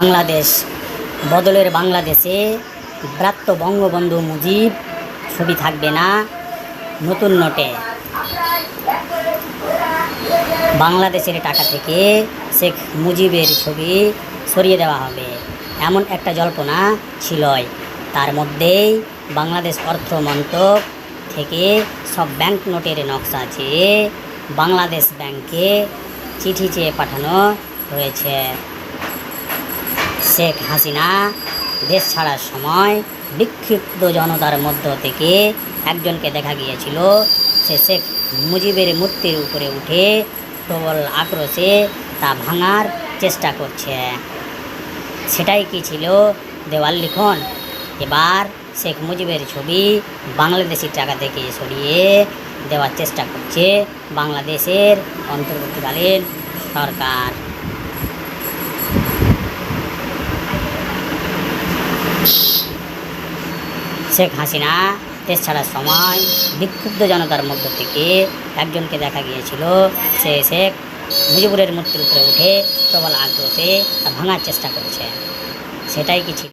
বাংলাদেশ, বদলের বাংলাদেশে ব্রাত্য বঙ্গবন্ধু মুজিব ছবি থাকবে না নতুন নোটে। বাংলাদেশের টাকা থেকে শেখ মুজিবের ছবি সরিয়ে দেওয়া হবে। এমন একটা জল্পনা ছিলই। তার মধ্যেই বাংলাদেশ অর্থ মন্ত্রক থেকে সব ব্যাংক নোটের নকশা চেয়ে বাংলাদেশ ব্যাংকে চিঠি চেয়ে পাঠানো হয়েছে শেখ হাসিনা দেশ ছাড়ার সময় বিক্ষিপ্ত জনতার মধ্য থেকে একজনকে দেখা গিয়েছিল। সে শেখ মুজিবের মূর্তির উপরে উঠে প্রবল আক্রোশে তা ভাঙার চেষ্টা করছে। সেটাই কি ছিল? দেওয়াল লিখন। এবার শেখ মুজিবের ছবি বাংলাদেশি টাকা থেকে সরিয়ে দেওয়ার চেষ্টা করছে বাংলাদেশের অন্তর্বর্তীকালীন সরকার। শেখ হাসিনা দেশ ছাড়ার সময় বিক্ষুব্ধ জনতার মধ্য থেকে একজনকে দেখা গিয়েছিল। সে শেখ মুজিবুরের মূর্তির উপরে উঠে প্রবল আগ্রহে ভাঙার চেষ্টা করেছে। সেটাই কিছু